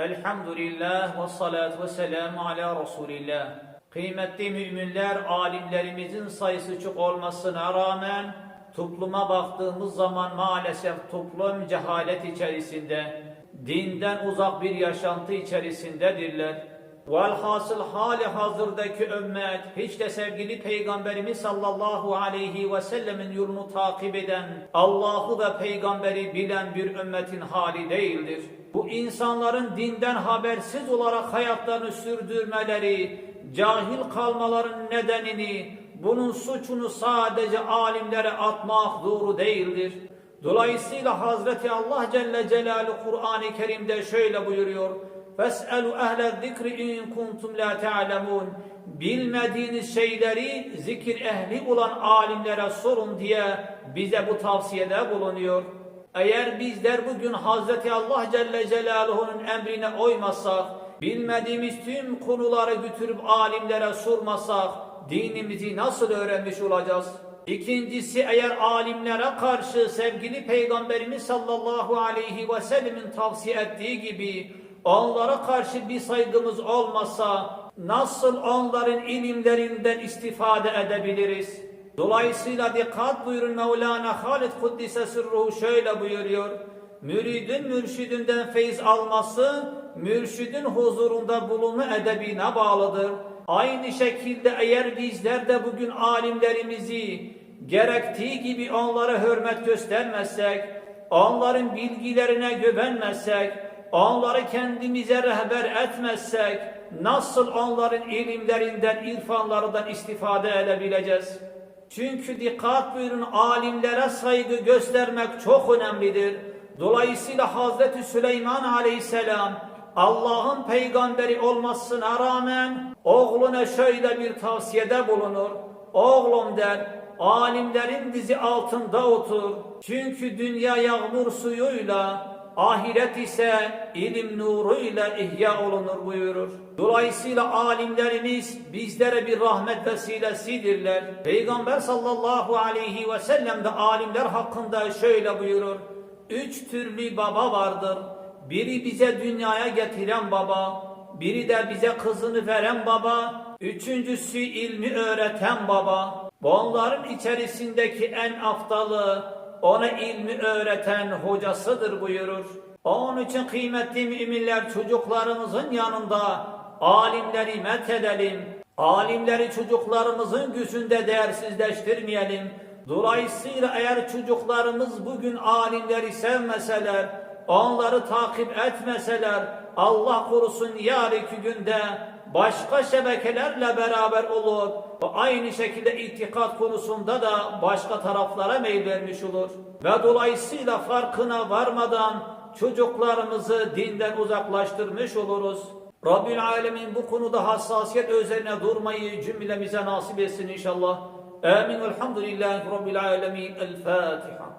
Elhamdülillah ve salatu ve selamu ala Resulillah. Kıymetli müminler, alimlerimizin sayısı çok olmasına rağmen topluma baktığımız zaman maalesef toplum cehalet içerisinde, dinden uzak bir yaşantı içerisindedirler. Velhasıl hali hazırdaki ümmet hiç de sevgili Peygamberimiz sallallahu aleyhi ve sellemin yolunu takip eden, Allah'ı ve peygamberi bilen bir ümmetin hali değildir. Bu insanların dinden habersiz olarak hayatlarını sürdürmeleri, cahil kalmaların nedenini, bunun suçunu sadece alimlere atmak doğru değildir. Dolayısıyla Hazreti Allah Celle Celaluhu Kur'an-ı Kerim'de şöyle buyuruyor. فَاسْأَلُوا اَهْلَ الذِّكْرِ اِنْ كُنْتُمْ لَا تَعْلَمُونَ Bilmediğiniz şeyleri zikir ehli olan alimlere sorun diye bize bu tavsiyede bulunuyor. Eğer bizler bugün Hazreti Allah Celle Celaluhu'nun emrine uymazsak, bilmediğimiz tüm konuları götürüp alimlere sormasak, dinimizi nasıl öğrenmiş olacağız? İkincisi eğer alimlere karşı sevgili Peygamberimiz sallallahu aleyhi ve sellemin tavsiye ettiği gibi onlara karşı bir saygımız olmasa nasıl onların ilimlerinden istifade edebiliriz? Dolayısıyla dikkat buyurun Mevlana Halid Kuddise Sırruhu şöyle buyuruyor. Müridin mürşidinden feyiz alması mürşidin huzurunda bulunma edebine bağlıdır. Aynı şekilde eğer bizler de bugün alimlerimizi gerektiği gibi onlara hürmet göstermezsek, onların bilgilerine güvenmezsek, onları kendimize rehber etmezsek, nasıl onların ilimlerinden, irfanlarından istifade edebileceğiz? Çünkü dikkat buyurun alimlere saygı göstermek çok önemlidir. Dolayısıyla Hazreti Süleyman Aleyhisselam Allah'ın peygamberi olmasına rağmen oğluna şöyle bir tavsiyede bulunur. Oğlum der, alimlerin dizi altında otur. Çünkü dünya yağmur suyuyla, ahiret ise ilim nuruyla ihya olunur buyurur. Dolayısıyla alimlerimiz bizlere bir rahmet vesilesidirler. Peygamber sallallahu aleyhi ve sellem de alimler hakkında şöyle buyurur. Üç türlü baba vardır. Biri bize dünyaya getiren baba, biri de bize kızını veren baba, üçüncüsü ilmi öğreten baba. Bunların içerisindeki en aftalı ona ilmi öğreten hocasıdır buyurur. Onun için kıymetli müminler çocuklarımızın yanında alimleri met edelim. Alimleri çocuklarımızın gözünde değersizleştirmeyelim. Dolayısıyla eğer çocuklarımız bugün alimleri sevmeseler, onları takip etmeseler, Allah korusun yarınki günde başka şebekelerle beraber olur ve aynı şekilde itikat konusunda da başka taraflara meyil vermiş olur. Ve dolayısıyla farkına varmadan çocuklarımızı dinden uzaklaştırmış oluruz. Rabbül Alemin bu konuda hassasiyet üzerine durmayı cümlemize nasip etsin inşallah. Amin. Elhamdülillahi Rabbil Alemin. El Fatiha.